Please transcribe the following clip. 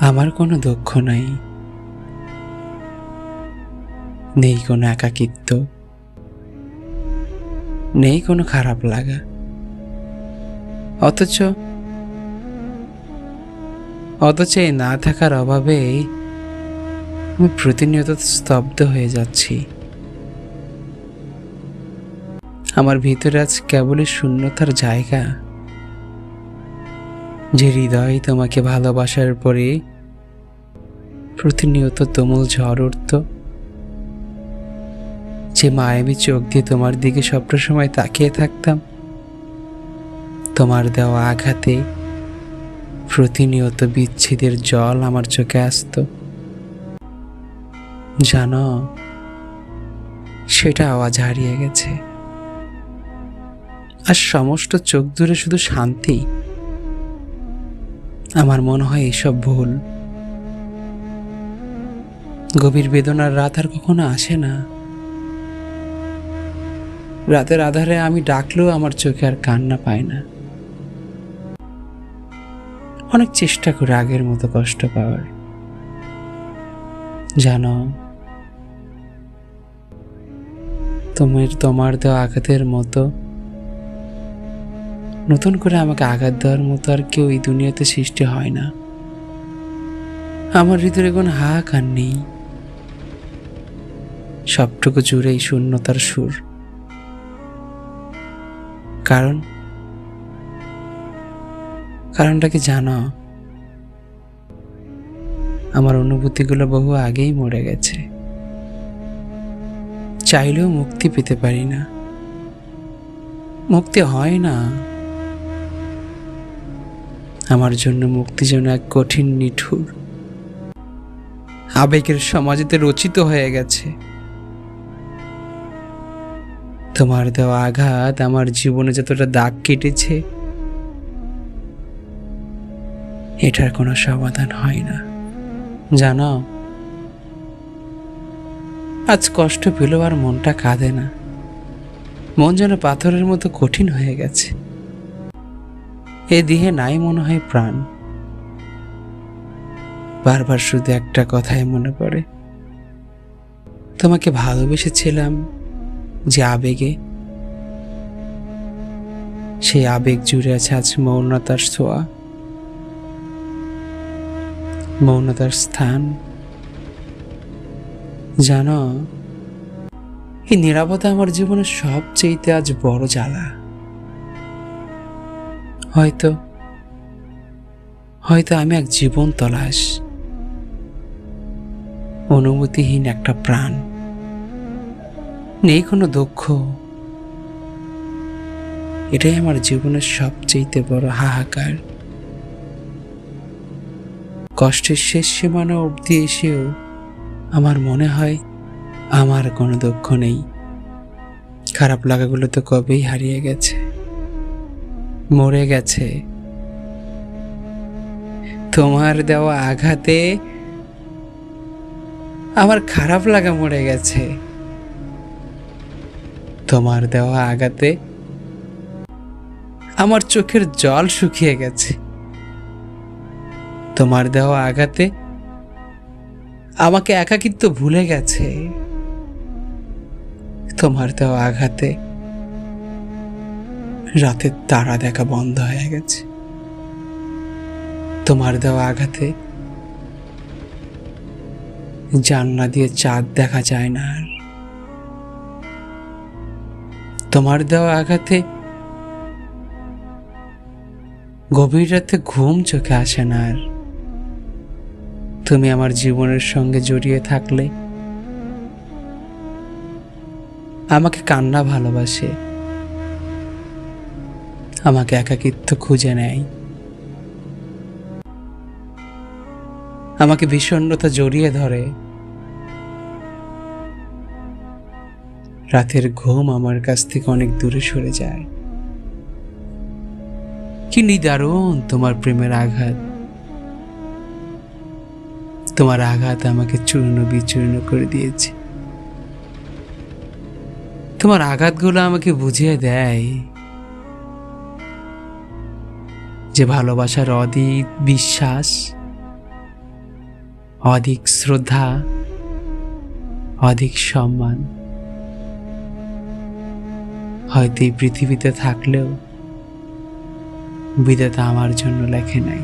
আমার কোনো দুঃখ নাই। নেই কোনো একাকিত্ব। নেই কোনো খারাপ লাগা। অথচ অথচ এই না থাকার অভাবে আমি প্রতিনিয়ত স্তব্ধ হয়ে যাচ্ছি। আমার ভিতরে আজ কেবলই শূন্যতার জায়গা। যে হৃদয় তোমাকে ভালোবাসার পরে প্রতিনিয়ত তুমুল ঝড় উঠত, যে মায়াবী চোখ দিয়ে তোমার দিকে সবসময় তাকিয়ে থাকতাম, তোমার দেওয়া আঘাতে প্রতিনিয়ত বিচ্ছেদের জল আমার চোখে আসতো। জানো, সেটা আওয়াজ হারিয়ে গেছে। আর সমস্ত চোখ দূরে শুধু শান্তি। আমার মনে হয় এসব ভুল। গভীর বেদনার রাত আর কখনো আসে না। রাতের আধারে আমি ডাকলেও আমার চোখে আর কান্না পায় না। অনেক চেষ্টা করে আগের মতো কষ্ট পাওয়ার। জানো, তোমার তোমার দেওয়া আঘাতের মতো নতুন করে আমাকে আঘাত দেওয়ার মতো আর কেউ এই দুনিয়াতে সৃষ্টি হয় না। আমার হৃদয়ে কোনো হাহাকার নেই। সবটুকু জুড়ে এই শূন্যতার সুর। কারণ? কারণটা কি জানো? আমার অনুভূতিগুলো বহু আগেই মরে গেছে। চাইলেও মুক্তি পেতে পারি না। মুক্তি হয় না। আমার জন্য মুক্তি যেন এক কঠিন নিঠুর। আবেগের সমাজেতে রচিত হয়ে গেছে। তোমার দেওয়া আঘাত আমার জীবনে যতটা দাগ কেটেছে, এটার কোনো সমাধান হয় না। জানো, আজ কষ্ট পেলেও আর মনটা কাঁদে না। মন যেন পাথরের মতো কঠিন হয়ে গেছে। এ দেহে নাই মনে হয় প্রাণ। বারবার শুধু একটা কথাই মনে পড়ে। তোমাকে ভালোবেসেছিলাম যে আবেগে। সেই আবেগ জুড়ে আছে আজ মৌনতার ছোঁয়া। মৌনতার স্থান। জানো, এই নিরাপদা আমার জীবনের সবচেয়েতে আজ বড় জ্বালা। হয়তো হয়তো আমি এক জীবন তলাশ অনুমতিহীন একটা প্রাণ। নেই কোনো দুঃখ। এটাই আমার জীবনের সবচেয়েতে বড় হাহাকার। কষ্টের শেষ সীমানা অবধি এসেও আমার মনে হয় আমার কোনো দুঃখ নেই। খারাপ লাগাগুলো তো কবেই হারিয়ে গেছে। মরে গেছে। তোমার দেওয়া আঘাতে আমার খারাপ লাগা মরে গেছে। তোমার দেওয়া আঘাতে আমার চোখের জল শুকিয়ে গেছে। তোমার দেওয়া আঘাতে আমাকে একাকিত্ব ভুলে গেছে। তোমার দেওয়া আঘাতে রাতের তারা দেখা বন্ধ হয়ে গেছে। তোমার দেওয়া আঘাতে জানলা দিয়ে চাঁদ দেখা যায় না আর। তোমার দেওয়া আঘাতে গভীর রাতে ঘুম চোখে আসে না আর। তুমি আমার জীবনের সঙ্গে জড়িয়ে থাকলে আমাকে কান্না ভালোবাসে। আমাকে একাকিত্ব খুঁজে নেয়। আমাকে বিষণ্ণতা জড়িয়ে ধরে। রাতের ঘুম আমার কাছ থেকে অনেক দূরে সরে যায়। কি নিদারুণ তোমার প্রেমের আঘাত। তোমার আঘাত আমাকে চূর্ণ বিচূর্ণ করে দিয়েছে। তোমার আঘাতগুলো আমাকে বুঝিয়ে দেয়। যে ভালোবাসার অধিক বিশ্বাস, অধিক শ্রদ্ধা, অধিক সম্মান হয়তো এই পৃথিবীতে থাকলেও বিধাতা আমার জন্য লেখে নাই।